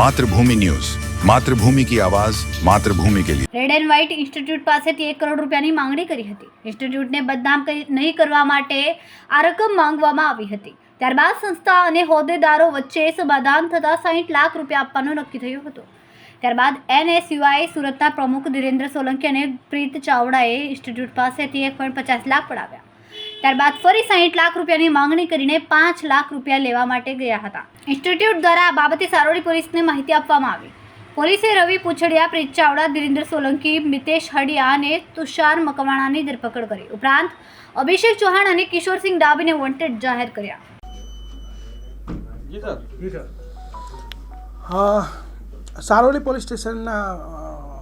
Mathrubhumi news. Mathrubhumi કી આવાજ, માતૃભૂમિ કે લીએ રેડ એન્ડ વ્હાઇટ ઇન્સ્ટિટ્યૂટ પાસેથી એક કરોડ રૂપિયાની માંગણી કરી હતી. ઇન્સ્ટિટ્યૂટને બદનામ નહીં કરવા માટે આ રકમ માંગવામાં આવી હતી. ત્યારબાદ સંસ્થા અને હોદ્દેદારો વચ્ચે સમાધાન થતાં સાહીઠ લાખ રૂપિયા આપવાનું નક્કી થયું હતું. ત્યારબાદ એનએસયુઆઈ સુરતના પ્રમુખ ધીરેન્દ્ર સોલંકી અને પ્રીત ચાવડાએ ઇન્સ્ટિટ્યૂટ પાસેથી એક પોઈન્ટ પચાસ લાખ પડાવ્યા. ત્યારબાદ ફરી સાહીઠ લાખ રૂપિયાની માંગણી કરીને પાંચ લાખ રૂપિયા લેવા માટે ગયા હતા. ઇન્સ્ટિટ્યૂટ દ્વારા આ બાબતે સારોડી પોલીસને માહિતી આપવામાં આવી. પોલીસે રવિ પૂછડિયા પ્રીત ચાવડા ધીરેન્દ્ર સોલંકી મિતેશ હડિયા અને તુષાર મકવાણાની ધરપકડ કરી. ઉપરાંત અભિષેક ચૌહાણ અને કિશોરસિંહ ડાબીને વોન્ટેડ જાહેર કર્યા. જી સર. હા સારોલી પોલીસ સ્ટેશનના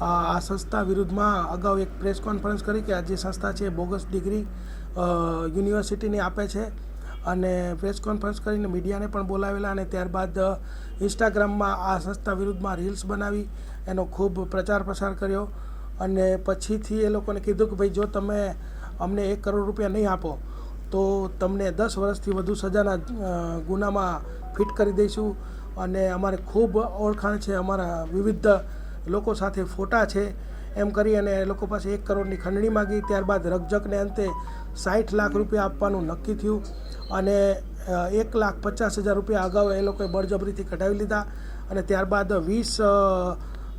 આ સંસ્થા વિરુદ્ધમાં અગાઉ એક પ્રેસ કોન્ફરન્સ કરી કે આ જે સંસ્થા છે બોગસ ડિગ્રી યુનિવર્સિટીની આપે છે. અને પ્રેસ કોન્ફરન્સ કરીને મીડિયાને પણ બોલાવેલા અને ત્યારબાદ ઇન્સ્ટાગ્રામમાં આ સંસ્થા વિરુદ્ધમાં રીલ્સ બનાવી, એનો ખૂબ પ્રચાર પ્રસાર કર્યો. અને પછીથી એ લોકોને કીધું કે ભાઈ, જો તમે અમને એક કરોડ રૂપિયા નહીં આપો, તો તમને દસ વર્ષથી વધુ સજાના ગુનામાં ફિટ કરી દઈશું. અને અમારે ખૂબ ઓળખાણ છે અમારા વિવિધ લોકો સાથે ફોટા છે એમ કરી અને એ લોકો પાસે એક કરોડની ખંડણી માગી. ત્યારબાદ રકઝકને અંતે સાઠ લાખ રૂપિયા આપવાનું નક્કી થયું અને એક લાખ પચાસ હજાર રૂપિયા અગાઉ એ લોકોએ બળજબરીથી કઢાવી લીધા અને ત્યારબાદ વીસ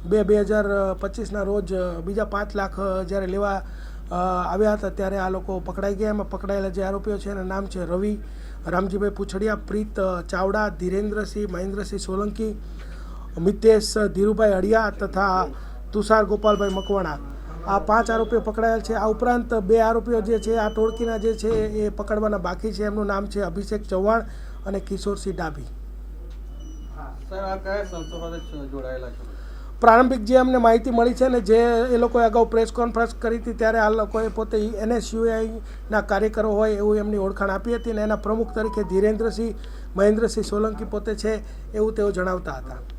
બે બે હજાર પચીસના રોજ બીજા પાંચ લાખ જ્યારે લેવા આવ્યા હતા ત્યારે આ લોકો પકડાઈ ગયા. એમાં પકડાયેલા જે આરોપીઓ છે એના નામ છે રવિ, રામજીભાઈ પૂછડિયા, પ્રીત ચાવડા, ધીરેન્દ્રસિંહ, મહેન્દ્રસિંહ સોલંકી મિતેશ ધીરુભાઈ અડિયા તથા તુષાર ગોપાલભાઈ મકવાણા. આ પાંચ આરોપીઓ પકડાયેલ છે. આ ઉપરાંત બે આરોપીઓ જે છે આ ટોળકીના જે છે એ પકડવાના બાકી છે. એમનું નામ છે અભિષેક ચૌહાણ અને કિશોરસિંહ ડાભી. પ્રારંભિક જે અમને માહિતી મળી છે ને જે એ લોકોએ અગાઉ પ્રેસ કોન્ફરન્સ કરી હતી ત્યારે આ લોકોએ પોતે એનએસયુઆઈના કાર્યકરો હોય એવું એમની ઓળખાણ આપી હતી અને એના પ્રમુખ તરીકે ધીરેન્દ્રસિંહ મહેન્દ્રસિંહ સોલંકી પોતે છે એવું તેઓ જણાવતા હતા.